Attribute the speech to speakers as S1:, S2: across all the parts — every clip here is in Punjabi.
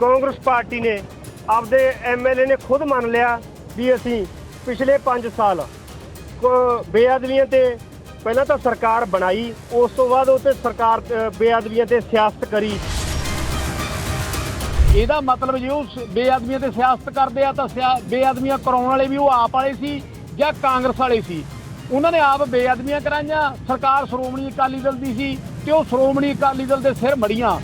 S1: ਕਾਂਗਰਸ ਪਾਰਟੀ ਨੇ ਆਪਦੇ ਐਮਐਲਏ ਨੇ ਖੁਦ ਮੰਨ ਲਿਆ ਵੀ ਅਸੀਂ ਪਿਛਲੇ 5 ਸਾਲ ਕੋ- ਬੇਅਦਬੀਆਂ ਤੇ ਪਹਿਲਾਂ ਤਾਂ ਸਰਕਾਰ ਬਣਾਈ ਉਸ ਤੋਂ ਬਾਅਦ ਉਹ ਤੇ ਸਰਕਾਰ ਅ, ਬੇਅਦਬੀਆਂ ਤੇ ਸਿਆਸਤ ਕਰੀ।
S2: ਇਹਦਾ ਮਤਲਬ ਜੇ ਉਹ ਸ- ਤੇ ਸਿਆਸਤ ਕਰਦੇ ਆ ਤਾਂ ਸਿਆ- ਬੇਅਦਬੀਆਂ ਕਰਾਉਣ ਵਾਲੇ ਵੀ ਉਹ ਆਪ ਵਾਲੇ ਸੀ ਜਾਂ ਕਾਂਗਰਸ ਵਾਲੇ ਸੀ? ਉਹਨਾਂ ਨੇ ਆਪ ਬੇਅਦਬੀਆਂ ਕਰਾਈਆਂ ਸਰਕਾਰ ਸ਼੍ਰੋਮਣੀ ਅਕਾਲੀ ਦਲ ਦੀ ਸੀ ਤੇ ਉਹ ਸ਼੍ਰੋਮਣੀ ਅਕਾਲੀ ਦਲ ਦੇ ਸਿਰ ਮੜੀਆਂ।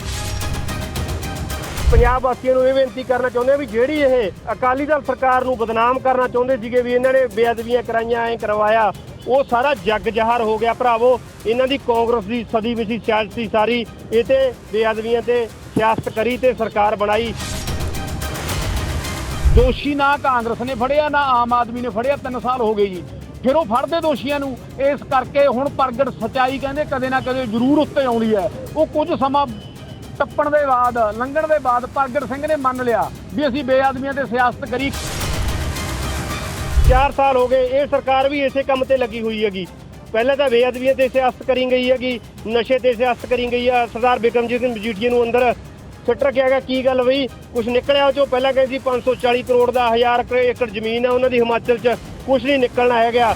S1: ਪੰਜਾਬ ਵਾਸੀਆਂ ਨੂੰ ਇਹ ਬੇਨਤੀ ਕਰਨਾ ਚਾਹੁੰਦੇ ਆ ਵੀ ਜਿਹੜੀ ਇਹ ਅਕਾਲੀ ਦਲ ਸਰਕਾਰ ਨੂੰ ਬਦਨਾਮ ਕਰਨਾ ਚਾਹੁੰਦੇ ਸੀਗੇ ਵੀ ਇਹਨਾਂ ਨੇ ਬੇਅਦਬੀਆਂ ਕਰਾਈਆਂ, ਐ ਕਰਵਾਇਆ, ਉਹ ਸਾਰਾ ਜੱਗ ਜਹਰ ਹੋ ਗਿਆ। ਭਰਾਵੋ, ਇਹਨਾਂ ਦੀ ਕਾਂਗਰਸ ਦੀ ਸਦੀ ਵਿੱਚ ਸਿਆਸਤ ਸਾਰੀ। ਇਹ ਤੇ ਬੇਅਦਬੀਆਂ ਤੇ ਸਿਆਸਤ ਕਰੀ ਤੇ ਸਰਕਾਰ ਬਣਾਈ।
S2: ਦੋਸ਼ੀ ਨਾ ਕਾਂਗਰਸ ਨੇ ਫੜਿਆ, ਨਾ ਆਮ ਆਦਮੀ ਨੇ ਫੜਿਆ 3 ਸਾਲ ਹੋ ਗਏ ਜੀ। ਫਿਰ ਉਹ ਫੜਦੇ ਦੋਸ਼ੀਆਂ ਨੂੰ। ਇਸ ਕਰਕੇ ਹੁਣ ਪ੍ਰਗਟ ਸਚਾਈ ਕਹਿੰਦੇ ਕਦੇ ਨਾ ਕਦੇ ਜ਼ਰੂਰ ਉੱਤੇ ਆਉਂਦੀ ਹੈ। ਉਹ ਕੁਝ ਸਮਾਂ ਟੱਪਣ ਦੇ ਬਾਅਦ, ਲੰਘਣ ਦੇ ਬਾਅਦ ਪ੍ਰਗਟ ਸਿੰਘ ਨੇ ਮੰਨ ਲਿਆ ਵੀ ਅਸੀਂ ਬੇਆਦਮੀਆਂ ਤੇ ਸਿਆਸਤ ਕਰੀ।
S1: 4 ਸਾਲ ਹੋ ਗਏ, ਇਹ ਸਰਕਾਰ ਵੀ ਇਸੇ ਕੰਮ ਤੇ ਲੱਗੀ ਹੋਈ ਹੈਗੀ। ਪਹਿਲਾਂ ਤਾਂ ਬੇਅਦਬੀਆਂ ਤੇ ਸਿਆਸਤ ਕਰੀ ਗਈ ਹੈਗੀ, ਨਸ਼ੇ ਤੇ ਸਿਆਸਤ ਕਰੀ ਗਈ ਆ, ਸਰਦਾਰ ਬਿਕਰਮਜੀਤ ਸਿੰਘ ਮਜੀਠੀਆ ਨੂੰ ਅੰਦਰ ਸਿੱਟ ਰੱਖਿਆ ਗਿਆ, ਕੀ ਗੱਲ ਬਈ ਕੁਝ ਨਿਕਲਿਆ ਉਹ ਚੋਂ ਪਹਿਲਾਂ ਕਹਿੰਦੇ ਸੀ 540 ਕਰੋੜ ਦਾ 1000 ਏਕੜ ਜ਼ਮੀਨ ਆ, ਉਹਨਾਂ ਦੀ ਹਿਮਾਚਲ 'ਚ ਕੁਝ ਨਹੀਂ ਨਿਕਲਣਾ ਹੈਗਾ।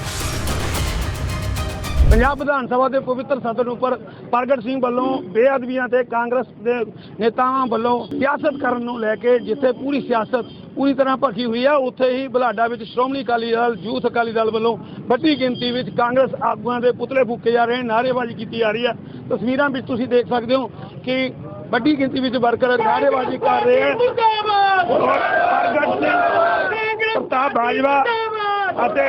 S2: ਪੰਜਾਬ ਵਿਧਾਨ ਸਭਾ ਦੇ ਪਵਿੱਤਰ ਸਦਨ ਉੱਪਰ ਪ੍ਰਗਟ ਸਿੰਘ ਵੱਲੋਂ ਬੇਅਦਬੀਆਂ ਤੇ ਕਾਂਗਰਸ ਦੇ ਨੇਤਾਵਾਂ ਵੱਲੋਂ ਸਿਆਸਤ ਕਰਨ ਨੂੰ ਲੈ ਕੇ ਜਿੱਥੇ ਪੂਰੀ ਸਿਆਸਤ ਪੂਰੀ ਤਰ੍ਹਾਂ ਭਖੀ ਹੋਈ ਹੈ ਉੱਥੇ ਹੀ ਬਲਾਡਾ ਵਿੱਚ ਸ਼੍ਰੋਮਣੀ ਅਕਾਲੀ ਦਲ ਯੂਥ ਅਕਾਲੀ ਦਲ ਵੱਲੋਂ ਵੱਡੀ ਗਿਣਤੀ ਵਿੱਚ ਕਾਂਗਰਸ ਆਗੂਆਂ ਦੇ ਪੁਤਲੇ ਫੂਕੇ ਜਾ ਰਹੇ ਨਾਅਰੇਬਾਜ਼ੀ ਕੀਤੀ ਜਾ ਰਹੀ ਹੈ ਤਸਵੀਰਾਂ ਵਿੱਚ ਤੁਸੀਂ ਦੇਖ ਸਕਦੇ ਹੋ ਕਿ ਵੱਡੀ ਗਿਣਤੀ ਵਿੱਚ ਵਰਕਰ ਨਾਅਰੇਬਾਜ਼ੀ ਕਰ ਰਹੇ ਹਨ ਔਰ ਪ੍ਰਗਟ ਸਿੰਘ ਪ੍ਰਤਾਪ ਬਾਜਵਾ ਅਤੇ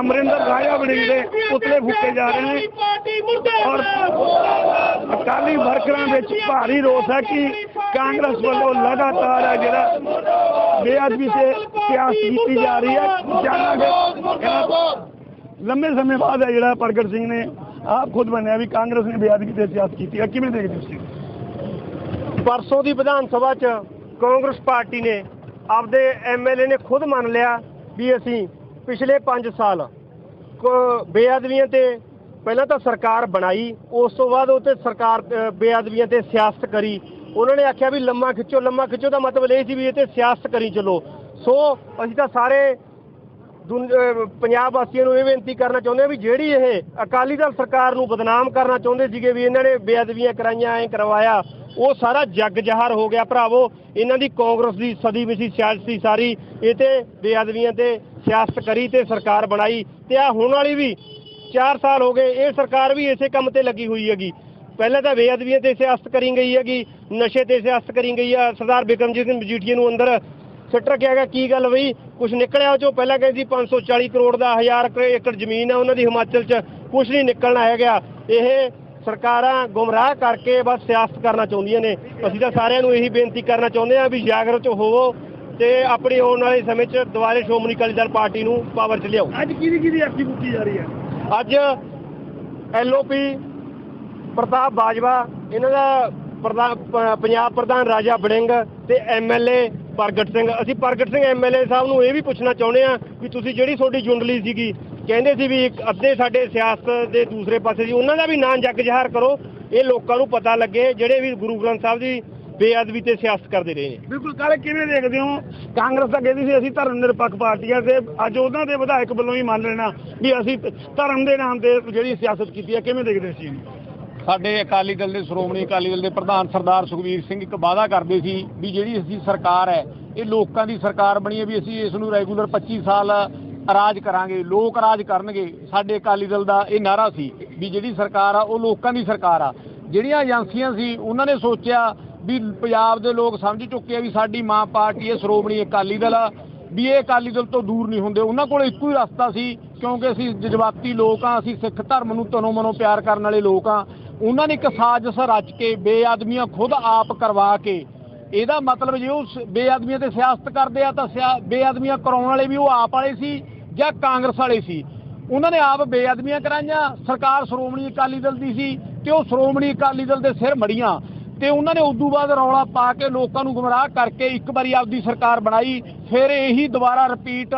S2: ਅਮਰਿੰਦਰ ਰਾਜਾ ਵੜਿੰਗ ਦੇ ਪੁਤਲੇ ਫੂਕੇ ਜਾ ਰਹੇ ਨੇ। ਔਰ ਅਕਾਲੀ ਵਰਕਰਾਂ ਵਿੱਚ ਭਾਰੀ ਰੋਸ ਹੈ ਕਿ ਕਾਂਗਰਸ ਵੱਲੋਂ ਲਗਾਤਾਰ ਹੈ ਜਿਹੜਾ ਬੇਅਦਬੀ ਤੇ ਸਿਆਸਤ ਕੀਤੀ ਜਾ ਰਹੀ ਹੈ, ਜਾਣਾਂਗੇ। ਲੰਮੇ ਸਮੇਂ ਬਾਅਦ ਹੈ ਜਿਹੜਾ ਪ੍ਰਗਟ ਸਿੰਘ ਨੇ ਆਪ ਖੁਦ ਮੰਨਿਆ ਵੀ ਕਾਂਗਰਸ ਨੇ ਬੇਅਦਬੀ ਤੇ ਸਿਆਸਤ ਕੀਤੀ ਹੈ। ਕਿਵੇਂ ਦੇਖਦੇ ਤੁਸੀਂ?
S1: ਪਰਸੋਂ ਦੀ ਵਿਧਾਨ ਸਭਾ 'ਚ ਕਾਂਗਰਸ ਪਾਰਟੀ ਨੇ ਆਪਦੇ ਐਮਐਲਏ ਨੇ ਖੁਦ ਮੰਨ ਲਿਆ ਵੀ ਅਸੀਂ ਪਿਛਲੇ 5 ਸਾਲ ਕੋ- ਬੇਅਦਬੀਆਂ ਤੇ ਪਹਿਲਾਂ ਤਾਂ ਸਰਕਾਰ ਬਣਾਈ, ਉਸ ਤੋਂ ਬਾਅਦ ਉਹ ਤੇ ਸਰਕਾਰ ਬੇਅਦਬੀਆਂ ਤੇ ਸਿਆਸਤ ਕਰੀ। ਉਹਨਾਂ ਨੇ ਆਖਿਆ ਵੀ ਲੰਮਾ ਖਿੱਚੋ ਲੰਮਾ ਖਿੱਚੋ ਦਾ ਮਤਲਬ ਇਹ ਸੀ ਵੀ ਇਹ ਤੇ ਸਿਆਸਤ ਕਰੀ ਚਲੋ। ਸੋ ਅਸੀਂ ਤਾਂ ਸਾਰੇ ਦੁਨ- ਪੰਜਾਬ ਵਾਸੀਆਂ ਨੂੰ ਇਹ ਬੇਨਤੀ ਕਰਨਾ ਚਾਹੁੰਦੇ ਆ ਵੀ ਜਿਹੜੀ ਇਹ ਅਕਾਲੀ ਦਲ ਸਰਕਾਰ ਨੂੰ ਬਦਨਾਮ ਕਰਨਾ ਚਾਹੁੰਦੇ ਸੀਗੇ ਵੀ ਇਹਨਾਂ ਨੇ ਬੇਅਦਬੀਆਂ ਕਰਾਈਆਂ, ਐ ਕਰਵਾਇਆ, ਉਹ ਸਾਰਾ ਜੱਗ ਜਹਰ ਹੋ ਗਿਆ। ਭਰਾਵੋ, ਇਹਨਾਂ ਦੀ ਕਾਂਗਰਸ ਦੀ ਸਦੀ ਵਿੱਚ ਸਿਆਸਤ ਸੀ ਸਾਰੀ, ਇਹ ਤੇ ਬੇਅਦਬੀਆਂ ਤੇ ਸਿਆਸਤ ਕਰੀ ਤੇ ਸਰਕਾਰ ਬਣਾਈ ਤੇ ਆ ਹੁਣ ਵਾਲੀ ਵੀ 4 ਸਾਲ ਹੋ ਗਏ, ਇਹ ਸਰਕਾਰ ਵੀ ਇਸੇ ਕੰਮ ਤੇ ਲੱਗੀ ਹੋਈ ਹੈਗੀ। ਪਹਿਲਾਂ ਤਾਂ ਬੇਅਦਬੀਆਂ ਤੇ ਸਿਆਸਤ ਕਰੀ ਗਈ ਹੈਗੀ, ਨਸ਼ੇ ਤੇ ਸਿਆਸਤ ਕਰੀ ਗਈ ਆ, ਸਰਦਾਰ ਬਿਕਰਮਜੀਤ ਸਿੰਘ ਮਜੀਠੀਆ ਨੂੰ ਅੰਦਰ ਸਿੱਟ ਰੱਖਿਆ ਗਿਆ, ਕੀ ਗੱਲ ਬਈ? ਕੁਝ ਨਿਕਲਿਆ ਉਹ ਚੋਂ ਪਹਿਲਾਂ ਕਹਿੰਦੇ ਸੀ 540 ਕਰੋੜ ਦਾ 1000 ਏਕੜ ਜ਼ਮੀਨ ਆ, ਉਹਨਾਂ ਦੀ ਹਿਮਾਚਲ 'ਚ ਕੁਝ ਨਹੀਂ ਨਿਕਲਣਾ ਹੈਗਾ। ਇਹ ਸਰਕਾਰਾਂ ਗੁੰਮਰਾਹ ਕਰਕੇ ਬਸ ਸਿਆਸਤ ਕਰਨਾ ਚਾਹੁੰਦੀਆਂ ਨੇ। ਅਸੀਂ ਤਾਂ ਸਾਰਿਆਂ ਨੂੰ ਇਹੀ ਬੇਨਤੀ ਕਰਨਾ ਚਾਹੁੰਦੇ ਆ ਵੀ ਜਾਗਰੂਕ ਹੋਵੋ ਤੇ ਆਪਣੀ ਆਉਣ ਵਾਲੇ ਸਮੇਂ 'ਚ ਦੁਬਾਰੇ ਸ਼੍ਰੋਮਣੀ ਅਕਾਲੀ ਦਲ ਪਾਰਟੀ ਨੂੰ ਪਾਵਰ 'ਚ ਲਿਆਓ
S2: ਅੱਜ ਕਿਹਦੀ ਕਿਹਦੀ ਐਕਟੀ ਬੁੱਕੀ ਜਾ ਰਹੀ ਹੈ?
S1: ਅੱਜ ਐਲਓਪੀ ਪ੍ਰਤਾਪ ਬਾਜਵਾ ਇਹਨਾਂ ਦਾ ਪੰਜਾਬ ਪ੍ਰਧਾਨ ਰਾਜਾ ਬੜਿੰਗ ਤੇ ਐਮਐਲਏ ਪ੍ਰਗਟ ਸਿੰਘ। ਅਸੀਂ ਪ੍ਰਗਟ ਸਿੰਘ ਐਮਐਲਏ ਸਾਹਿਬ ਨੂੰ ਇਹ ਵੀ ਪੁੱਛਣਾ ਚਾਹੁੰਦੇ ਆ ਵੀ ਤੁਸੀਂ ਜਿਹੜੀ ਤੁਹਾਡੀ ਜੁੰਡਲੀ ਸੀਗੀ ਕਹਿੰਦੇ ਸੀ ਵੀ ਇੱਕ ਅੱਧੇ ਸਾਡੇ ਸਿਆਸਤ ਦੇ ਦੂਸਰੇ ਪਾਸੇ ਸੀ ਉਹਨਾਂ ਦਾ ਵੀ ਨਾਂ ਜੱਗ ਜ਼ਾਹਰ ਕਰੋ। ਇਹ ਲੋਕਾਂ ਨੂੰ ਪਤਾ ਲੱਗੇ ਜਿਹੜੇ ਵੀ ਗੁਰੂ ਗ੍ਰੰਥ ਸਾਹਿਬ ਦੀ ਬੇਅਦਬੀ ਤੇ ਸਿਆਸਤ ਕਰਦੇ ਰਹੇ ਨੇ।
S2: ਬਿਲਕੁਲ ਕੱਲ ਕਿਵੇਂ ਦੇਖਦੇ ਹੋ? ਕਾਂਗਰਸ ਤਾਂ ਕਹਿੰਦੀ ਸੀ ਅਸੀਂ ਧਰਮ ਨਿਰਪੱਖ ਪਾਰਟੀਆਂ ਤੇ ਅੱਜ ਉਹਨਾਂ ਦੇ ਵਿਧਾਇਕ ਵੱਲੋਂ ਵੀ ਮੰਨ ਲੈਣਾ ਵੀ ਅਸੀਂ ਧਰਮ ਦੇ ਨਾਮ ਤੇ ਜਿਹੜੀ ਸਿਆਸਤ ਕੀਤੀ ਹੈ ਕਿਵੇਂ ਦੇਖਦੇ ਸੀ ਸਾਡੇ ਅਕਾਲੀ ਦਲ ਦੇ ਸ਼੍ਰੋਮਣੀ ਅਕਾਲੀ ਦਲ ਦੇ ਪ੍ਰਧਾਨ ਸਰਦਾਰ ਸੁਖਵੀਰ ਸਿੰਘ ਇੱਕ ਵਾਅਦਾ ਕਰਦੇ ਸੀ ਵੀ ਜਿਹੜੀ ਅਸੀਂ ਸਰਕਾਰ ਹੈ ਇਹ ਲੋਕਾਂ ਦੀ ਸਰਕਾਰ ਬਣੀ ਹੈ ਵੀ ਅਸੀਂ ਇਸ ਨੂੰ ਰੈਗੂਲਰ 25 ਸਾਲ ਰਾਜ ਕਰਾਂਗੇ ਲੋਕ ਰਾਜ ਕਰਨਗੇ। ਸਾਡੇ ਅਕਾਲੀ ਦਲ ਦਾ ਇਹ ਨਾਰਾ ਸੀ ਵੀ ਜਿਹੜੀ ਸਰਕਾਰ ਆ ਉਹ ਲੋਕਾਂ ਦੀ ਸਰਕਾਰ ਆ। ਜਿਹੜੀਆਂ ਏਜੰਸੀਆਂ ਸੀ ਉਹਨਾਂ ਨੇ ਸੋਚਿਆ ਵੀ ਪੰਜਾਬ ਦੇ ਲੋਕ ਸਮਝ ਚੁੱਕੇ ਆ ਵੀ ਸਾਡੀ ਮਾਂ ਪਾਰਟੀ ਹੈ, ਸ਼੍ਰੋਮਣੀ ਅਕਾਲੀ ਦਲ ਆ। ਵੀ ਇਹ ਅਕਾਲੀ ਦਲ ਤੋਂ ਦੂਰ ਨਹੀਂ ਹੁੰਦੇ। ਉਹਨਾਂ ਕੋਲ ਇੱਕੋ ਹੀ ਰਸਤਾ ਸੀ, ਕਿਉਂਕਿ ਅਸੀਂ ਜਜ਼ਬਾਤੀ ਲੋਕ ਆ, ਅਸੀਂ ਸਿੱਖ ਧਰਮ ਨੂੰ ਤਨੋਂ ਮਨੋਂ ਪਿਆਰ ਕਰਨ ਵਾਲੇ ਲੋਕ ਆ। ਉਹਨਾਂ ਨੇ ਇੱਕ ਸਾਜ਼ਿਸ਼ ਰਚ ਕੇ ਬੇਆਦਮੀਆਂ ਖੁਦ ਆਪ ਕਰਵਾ ਕੇ। ਇਹਦਾ ਮਤਲਬ ਜੇ ਉਹ ਬੇਆਦਮੀਆਂ ਤੇ ਸਿਆਸਤ ਕਰਦੇ ਆ, ਤਾਂ ਸਿਆ- ਬੇਆਦਮੀਆਂ ਕਰਾਉਣ ਵਾਲੇ ਵੀ ਉਹ ਆਪ ਵਾਲੇ ਸੀ ਜਾਂ ਕਾਂਗਰਸ ਵਾਲੇ ਸੀ। ਉਹਨਾਂ ਨੇ ਆਪ ਬੇਅਦਬੀਆਂ ਕਰਾਈਆਂ। ਸਰਕਾਰ ਸ਼੍ਰੋਮਣੀ ਅਕਾਲੀ ਦਲ ਦੀ ਸੀ ਤੇ ਉਹ ਸ਼੍ਰੋਮਣੀ ਅਕਾਲੀ ਦਲ ਦੇ ਸਿਰ ਮੜੀਆਂ। ਤੇ ਉਹਨਾਂ ਨੇ ਉਦੋਂ ਬਾਅਦ ਰੌਲਾ ਪਾ ਕੇ ਲੋਕਾਂ ਨੂੰ ਗੁੰਮਰਾਹ ਕਰਕੇ ਇੱਕ ਵਾਰੀ ਆਪਦੀ ਸਰਕਾਰ ਬਣਾਈ, ਫਿਰ ਇਹੀ ਦੁਬਾਰਾ ਰਿਪੀਟ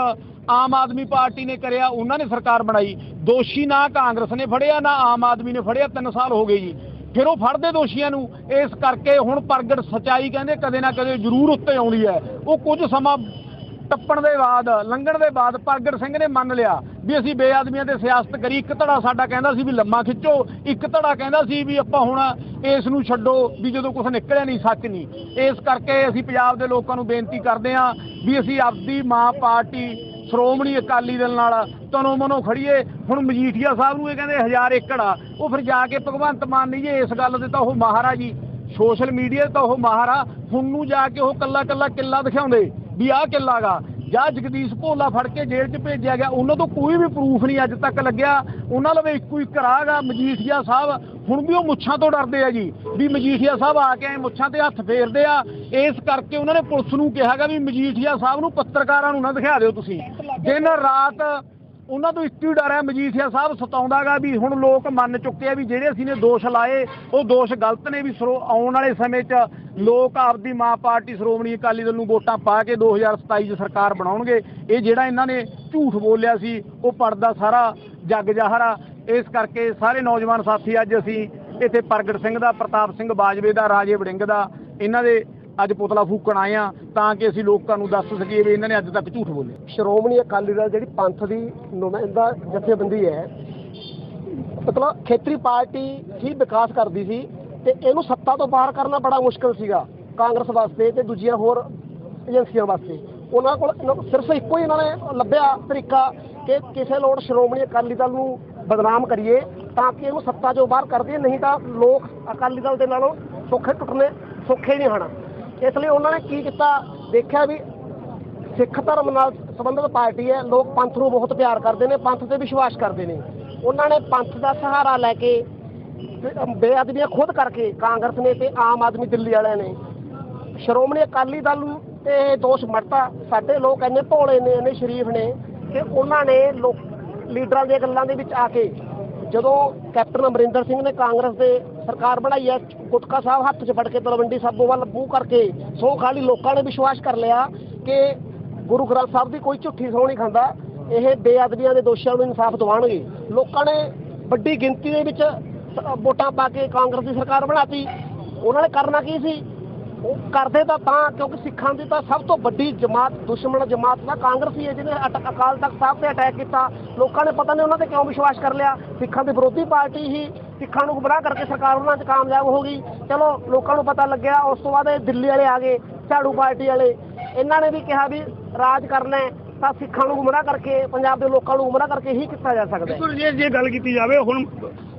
S2: ਆਮ ਆਦਮੀ ਪਾਰਟੀ ਨੇ ਕਰਿਆ, ਉਹਨਾਂ ਨੇ ਸਰਕਾਰ ਬਣਾਈ। ਦੋਸ਼ੀ ਨਾ ਕਾਂਗਰਸ ਨੇ ਫੜਿਆ, ਨਾ ਆਮ ਆਦਮੀ ਨੇ ਫੜਿਆ 3 ਸਾਲ ਹੋ ਗਏ ਜੀ। ਫਿਰ ਉਹ ਫੜਦੇ ਦੋਸ਼ੀਆਂ ਨੂੰ, ਇਸ ਕਰਕੇ ਹੁਣ ਪ੍ਰਗਟ ਸਚਾਈ ਕਹਿੰਦੇ ਕਦੇ ਨਾ ਕਦੇ ਜ਼ਰੂਰ ਉੱਤੇ ਆਉਂਦੀ ਹੈ। ਉਹ ਕੁਝ ਸਮਾਂ ਟੱਪਣ ਦੇ ਬਾਅਦ, ਲੰਘਣ ਦੇ ਬਾਅਦ ਪ੍ਰਗਟ ਸਿੰਘ ਨੇ ਮੰਨ ਲਿਆ ਵੀ ਅਸੀਂ ਬੇਆਦਮੀਆਂ ਤੇ ਸਿਆਸਤ ਕਰੀ। ਇੱਕ ਧੜਾ ਸਾਡਾ ਕਹਿੰਦਾ ਸੀ ਵੀ ਲੰਮਾ ਖਿੱਚੋ, ਇੱਕ ਧੜਾ ਕਹਿੰਦਾ ਸੀ ਵੀ ਆਪਾਂ ਹੁਣ ਇਸ ਨੂੰ ਛੱਡੋ ਵੀ ਜਦੋਂ ਕੁਝ ਨਿਕਲਿਆ ਨਹੀਂ, ਸੱਚ ਨਹੀਂ। ਇਸ ਕਰਕੇ ਅਸੀਂ ਪੰਜਾਬ ਦੇ ਲੋਕਾਂ ਨੂੰ ਬੇਨਤੀ ਕਰਦੇ ਹਾਂ ਵੀ ਅਸੀਂ ਆਪਦੀ ਮਾਂ ਪਾਰਟੀ, ਸ਼੍ਰੋਮਣੀ ਅਕਾਲੀ ਦਲ ਨਾਲ ਤਨੋ ਮਨੋ ਖੜੀਏ ਹੁਣ ਮਜੀਠੀਆ ਸਾਹਿਬ ਨੂੰ ਇਹ ਕਹਿੰਦੇ ਹਜ਼ਾਰ ਏਕੜ ਆ। ਉਹ ਫਿਰ ਜਾ ਕੇ ਭਗਵੰਤ ਮਾਨ ਨਹੀਂ ਜੇ ਇਸ ਗੱਲ ਦੇ ਤਾਂ ਉਹ ਮਾਹਰ ਆ ਜੀ, ਸੋਸ਼ਲ ਮੀਡੀਆ ਤਾਂ ਉਹ ਮਾਹਰ ਆ ਹੁਣ ਨੂੰ ਜਾ ਕੇ ਉਹ ਕੱਲਾ ਕੱਲਾ ਕਿੱਲਾ ਦਿਖਾਉਂਦੇ। ਵੀ ਆਹ ਕਿੱਲਾ ਗਾ। ਜਾਂ ਜਗਦੀਸ਼ ਭੋਲਾ ਫੜ ਕੇ ਜੇਲ੍ਹ 'ਚ ਭੇਜਿਆ ਗਿਆ। ਉਹਨਾਂ ਤੋਂ ਕੋਈ ਵੀ ਪ੍ਰੂਫ ਨਹੀਂ ਅੱਜ ਤੱਕ ਲੱਗਿਆ। ਉਹਨਾਂ ਲਵੇ ਇੱਕੋ ਇੱਕ ਰਾਹ ਗਾ ਮਜੀਠੀਆ ਸਾਹਿਬ। ਹੁਣ ਵੀ ਉਹ ਮੁੱਛਾਂ ਤੋਂ ਡਰਦੇ ਆ ਜੀ। ਵੀ ਮਜੀਠੀਆ ਸਾਹਿਬ ਆ ਕੇ ਐਂ ਮੁੱਛਾਂ ਤੇ ਹੱਥ ਫੇਰਦੇ ਆ। ਇਸ ਕਰਕੇ ਉਹਨਾਂ ਨੇ ਪੁਲਿਸ ਨੂੰ ਕਿਹਾਗਾ ਵੀ ਮਜੀਠੀਆ ਸਾਹਿਬ ਨੂੰ ਪੱਤਰਕਾਰਾਂ ਨੂੰ ਨਾ ਦਿਖਾ ਦਿਓ ਤੁਸੀਂ। ਦਿਨ ਰਾਤ ਉਹਨਾਂ ਤੋਂ ਇੱਕ ਹੀ ਡਰ ਹੈ, ਮਜੀਠੀਆ ਸਾਹਿਬ ਸਤਾਉਂਦਾਗਾ ਵੀ ਹੁਣ ਲੋਕ ਮੰਨ ਚੁੱਕੇ ਆ ਵੀ ਜਿਹੜੇ ਅਸੀਂ ਨੇ ਦੋਸ਼ ਲਾਏ, ਉਹ ਦੋਸ਼ ਗਲਤ ਨੇ ਵੀ ਸਰੋ- ਆਉਣ ਵਾਲੇ ਸਮੇਂ 'ਚ ਲੋਕ ਆਪਦੀ ਮਾਂ ਪਾਰਟੀ ਸ਼੍ਰੋਮਣੀ ਅਕਾਲੀ ਦਲ ਨੂੰ ਵੋਟਾਂ ਪਾ ਕੇ 2027 'ਚ ਸਰਕਾਰ ਬਣਾਉਣਗੇ। ਇਹ ਜਿਹੜਾ ਇਹਨਾਂ ਨੇ ਝੂਠ ਬੋਲਿਆ ਸੀ, ਉਹ ਪੜਦਾ ਸਾਰਾ, ਜੱਗ ਜ਼ਾਹਰ। ਆ ਇਸ ਕਰਕੇ ਸਾਰੇ ਨੌਜਵਾਨ ਸਾਥੀ ਅੱਜ ਅਸੀਂ ਇੱਥੇ ਪ੍ਰਗਟ ਸਿੰਘ ਦਾ, ਪ੍ਰਤਾਪ ਸਿੰਘ ਬਾਜਵੇ ਦਾ, ਰਾਜੇ ਵੜਿੰਗ ਦਾ, ਇਹਨਾਂ ਦੇ ਅੱਜ ਪੁਤਲਾ ਫੂਕਣ ਆਏ ਆ ਤਾਂ ਕਿ ਅਸੀਂ ਲੋਕਾਂ ਨੂੰ ਦੱਸ ਸਕੀਏ ਵੀ ਇਹਨਾਂ ਨੇ ਅੱਜ ਤੱਕ ਝੂਠ ਬੋਲਿਆ।
S3: ਸ਼੍ਰੋਮਣੀ ਅਕਾਲੀ ਦਲ ਜਿਹੜੀ ਪੰਥ ਦੀ ਨੁਮਾਇੰਦਾ ਜਥੇਬੰਦੀ ਹੈ, ਮਤਲਬ ਖੇਤਰੀ ਪਾਰਟੀ ਹੀ ਵਿਕਾਸ ਕਰਦੀ ਸੀ ਤੇ ਇਹਨੂੰ ਸੱਤਾ ਤੋਂ ਬਾਹਰ ਕਰਨਾ ਬੜਾ ਮੁਸ਼ਕਲ ਸੀਗਾ, ਕਾਂਗਰਸ ਵਾਸਤੇ ਤੇ ਦੂਜੀਆਂ ਹੋਰ ਏਜੰਸੀਆਂ ਵਾਸਤੇ। ਉਹਨਾਂ ਕੋਲ ਸਿਰਫ ਇੱਕੋ ਹੀ ਇਹਨਾਂ ਨੇ ਲੱਭਿਆ ਤਰੀਕਾ ਕਿ ਕਿਸੇ ਲੋੜ ਸ਼੍ਰੋਮਣੀ ਅਕਾਲੀ ਦਲ ਨੂੰ ਬਦਨਾਮ ਕਰੀਏ ਤਾਂ ਕਿ ਇਹਨੂੰ ਸੱਤਾ ਚੋਂ ਬਾਹਰ ਕਰ ਦਈਏ, ਨਹੀਂ ਤਾਂ ਲੋਕ ਅਕਾਲੀ ਦਲ ਦੇ ਨਾਲੋਂ ਸੌਖੇ ਟੁੱਟਣੇ ਸੌਖੇ ਨਹੀਂ ਹਣਾ। ਇਸ ਲਈ ਉਹਨਾਂ ਨੇ ਕੀ ਕੀਤਾ? ਦੇਖਿਆ ਵੀ ਸਿੱਖ ਧਰਮ ਨਾਲ ਸੰਬੰਧਿਤ ਪਾਰਟੀ ਹੈ, ਲੋਕ ਪੰਥ ਨੂੰ ਬਹੁਤ ਪਿਆਰ ਕਰਦੇ ਨੇ, ਪੰਥ ਤੇ ਵਿਸ਼ਵਾਸ ਕਰਦੇ ਨੇ। ਉਹਨਾਂ ਨੇ ਪੰਥ ਦਾ ਸਹਾਰਾ ਲੈ ਕੇ ਤੇ ਬੇਅਦਬੀਆਂ ਖੁਦ ਕਰਕੇ ਕਾਂਗਰਸ ਨੇ ਤੇ ਆਮ ਆਦਮੀ ਦਿੱਲੀ ਵਾਲਿਆਂ ਨੇ। ਸ਼੍ਰੋਮਣੀ ਅਕਾਲੀ ਦਲ ਨੂੰ ਤੇ ਇਹ ਦੋਸ਼ ਮੜਤਾ ਸਾਡੇ ਲੋਕ ਇੰਨੇ ਭੋਲੇ ਨੇ, ਇੰਨੇ ਸ਼ਰੀਫ ਨੇ ਕਿ ਉਹਨਾਂ ਨੇ ਲੋਕ, ਲੀਡਰਾਂ ਦੀਆਂ ਗੱਲਾਂ ਦੇ ਵਿੱਚ ਆ ਕੇ ਜਦੋਂ ਕੈਪਟਨ ਅਮਰਿੰਦਰ ਸਿੰਘ ਨੇ ਕਾਂਗਰਸ ਦੇ ਸਰਕਾਰ ਬਣਾਈ ਹੈ, ਗੁਟਕਾ ਸਾਹਿਬ ਹੱਥ 'ਚ ਫੜ ਕੇ ਤਲਵੰਡੀ ਸਾਬੋ ਵੱਲ ਮੂੰਹ ਕਰਕੇ ਸੋ ਖਾਲੀ ਲੋਕਾਂ ਨੇ ਵਿਸ਼ਵਾਸ ਕਰ ਲਿਆ ਕਿ ਗੁਰੂ ਗ੍ਰੰਥ ਸਾਹਿਬ ਦੀ ਕੋਈ ਝੁੱਠੀ ਸਹੁੰ ਨਹੀਂ ਖਾਂਦਾ, ਇਹ ਬੇਅਦਬੀਆਂ ਦੇ ਦੋਸ਼ੀਆਂ ਨੂੰ ਇਨਸਾਫ ਦਿਵਾਉਣਗੇ। ਲੋਕਾਂ ਨੇ ਵੱਡੀ ਗਿਣਤੀ ਦੇ ਵਿੱਚ ਵੋਟਾਂ ਪਾ ਕੇ ਕਾਂਗਰਸ ਦੀ ਸਰਕਾਰ ਬਣਾਤੀ। ਉਹਨਾਂ ਨੇ ਕਰਨਾ ਕੀ ਸੀ? ਕਰਦੇ ਤਾਂ ਤਾਂ, ਕਿਉਂਕਿ ਸਿੱਖਾਂ ਦੀ ਤਾਂ ਸਭ ਤੋਂ ਵੱਡੀ ਜਮਾਤ, ਦੁਸ਼ਮਣ ਜਮਾਤ ਦਾ ਕਾਂਗਰਸੀ ਹੈ ਜਿਹਨੇ ਅਕਾਲ ਤਖਤ ਸਾਹਿਬ ਤੇ ਅਟੈਕ ਕੀਤਾ। ਲੋਕਾਂ ਨੇ ਪਤਾ ਨਹੀਂ ਉਹਨਾਂ ਤੇ ਕਿਉਂ ਵਿਸ਼ਵਾਸ ਕਰ ਲਿਆ। ਸਿੱਖਾਂ ਦੀ ਵਿਰੋਧੀ ਪਾਰਟੀ ਹੀ ਸਿੱਖਾਂ ਨੂੰ ਗੁੰਮਰਾਹ ਕਰਕੇ ਸਰਕਾਰ ਉਹਨਾਂ 'ਚ ਕਾਮਯਾਬ ਹੋ ਗਈ। ਚਲੋ, ਲੋਕਾਂ ਨੂੰ ਪਤਾ ਲੱਗਿਆ, ਉਸ ਤੋਂ ਬਾਅਦ ਇਹ ਦਿੱਲੀ ਵਾਲੇ ਆ ਗਏ, ਝਾੜੂ ਪਾਰਟੀ ਵਾਲੇ। ਇਹਨਾਂ ਨੇ ਵੀ ਕਿਹਾ ਵੀ ਰਾਜ ਕਰਨਾ ਤਾਂ ਸਿੱਖਾਂ ਨੂੰ ਗੁੰਮਰਾਹ ਕਰਕੇ, ਪੰਜਾਬ ਦੇ ਲੋਕਾਂ ਨੂੰ ਗੁੰਮਰਾਹ ਕਰਕੇ ਹੀ ਕੀਤਾ ਜਾ ਸਕਦਾ ਹੈ।
S2: ਜੇ ਗੱਲ ਕੀਤੀ ਜਾਵੇ, ਹੁਣ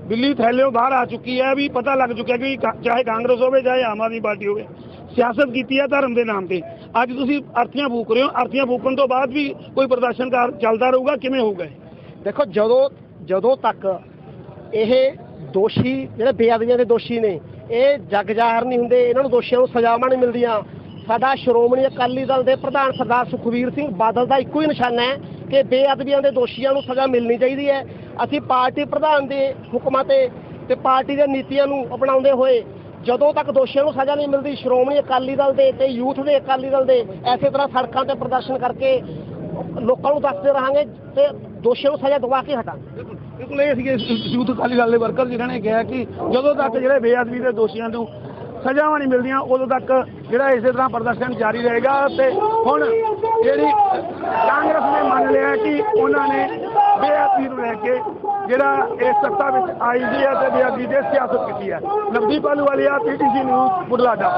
S2: ਦਿੱਲੀ ਥੈਲਿਓ ਬਾਹਰ ਆ ਚੁੱਕੀ ਹੈ, ਵੀ ਪਤਾ ਲੱਗ ਚੁੱਕਿਆ ਕਿ ਚਾਹੇ ਕਾਂਗਰਸ ਹੋਵੇ, ਚਾਹੇ ਆਮ ਆਦਮੀ ਪਾਰਟੀ ਹੋਵੇ। ਸਿਆਸਤ ਕੀਤੀ ਹੈ ਧਰਮ ਦੇ ਨਾਮ ਤੇ। ਅੱਜ ਤੁਸੀਂ ਅਰਥੀਆਂ ਫੂਕ ਰਹੇ ਹੋ। ਅਰਥੀਆਂ ਫੂਕਣ ਤੋਂ ਬਾਅਦ ਵੀ ਕੋਈ ਪ੍ਰਦਰਸ਼ਨ ਚੱਲਦਾ ਰਹੂਗਾ, ਕਿਵੇਂ ਹੋਊਗਾ
S3: ਦੇਖੋ, ਜਦੋਂ ਜਦੋਂ ਤੱਕ ਇਹ ਦੋਸ਼ੀ, ਜਿਹੜੇ ਬੇਅਦਬੀਆਂ ਦੇ ਦੋਸ਼ੀ ਨੇ, ਇਹ ਜੱਗ ਜ਼ਾਹਰ ਨਹੀਂ ਹੁੰਦੇ, ਇਹਨਾਂ ਨੂੰ ਦੋਸ਼ੀਆਂ ਨੂੰ ਸਜ਼ਾਵਾਂ ਨਹੀਂ ਮਿਲਦੀਆਂ। ਸਾਡਾ ਸ਼੍ਰੋਮਣੀ ਅਕਾਲੀ ਦਲ ਦੇ ਪ੍ਰਧਾਨ ਸਰਦਾਰ ਸੁਖਵੀਰ ਸਿੰਘ ਬਾਦਲ ਦਾ ਇੱਕੋ ਹੀ ਨਿਸ਼ਾਨਾ ਹੈ ਕਿ ਬੇਅਦਬੀਆਂ ਦੇ ਦੋਸ਼ੀਆਂ ਨੂੰ ਸਜ਼ਾ ਮਿਲਣੀ ਚਾਹੀਦੀ ਹੈ। ਅਸੀਂ ਪਾਰਟੀ ਪ੍ਰਧਾਨ ਦੇ ਹੁਕਮਾਂ ਤੇ ਤੇ ਪਾਰਟੀ ਦੇ ਨੀਤੀਆਂ ਨੂੰ ਅਪਣਾਉਂਦੇ ਹੋਏ ਜਦੋਂ ਤੱਕ ਦੋਸ਼ੀਆਂ ਨੂੰ ਸਜ਼ਾ ਨਹੀਂ ਮਿਲਦੀ, ਸ਼੍ਰੋਮਣੀ ਅਕਾਲੀ ਦਲ ਦੇ ਤੇ ਯੂਥ ਦੇ ਅਕਾਲੀ ਦਲ ਦੇ ਐਸੇ ਤਰ੍ਹਾਂ ਸੜਕਾਂ ਤੇ ਪ੍ਰਦਰਸ਼ਨ ਕਰਕੇ ਲੋਕਾਂ ਨੂੰ ਦੱਸਦੇ ਰਹਾਂਗੇ ਤੇ ਦੋਸ਼ੀਆਂ ਨੂੰ ਸਜ਼ਾ ਦਵਾ ਕੇ ਹਟਾਂਗੇ।
S2: ਬਿਲਕੁਲ ਇਹ ਸੀਗੇ ਯੂਥ ਅਕਾਲੀ ਦਲ ਦੇ ਵਰਕਰ ਜਿਨ੍ਹਾਂ ਨੇ ਕਿਹਾ ਕਿ ਜਦੋਂ ਤੱਕ ਜਿਹੜੇ ਬੇਅਦਬੀ ਦੇ ਦੋਸ਼ੀਆਂ ਨੂੰ ਸਜ਼ਾਵਾਂ ਨਹੀਂ ਮਿਲਦੀਆਂ, ਉਦੋਂ ਤੱਕ ਜਿਹੜਾ ਇਸੇ ਤਰ੍ਹਾਂ ਪ੍ਰਦਰਸ਼ਨ ਜਾਰੀ ਰਹੇਗਾ ਤੇ ਹੁਣ ਜਿਹੜੀ ਕਾਂਗਰਸ ਨੇ ਮੰਨ ਲਿਆ ਕਿ ਉਹਨਾਂ ਨੇ ਬੇਅਦਬੀ ਨੂੰ ਲੈ ਕੇ ਜਿਹੜਾ ਇਸ ਸੱਤਾ ਵਿੱਚ ਆਈ ਦੀ ਹੈ ਤੇ ਬੇਅਦਬੀ ਦੇ ਸਿਆਸਤ ਕੀਤੀ ਹੈ ਨਵਦੀਪ ਆਲੂਵਾਲੀਆ ਪੀਟੀਸੀ ਨਿਊਜ਼ ਬੁਢਲਾਡਾ।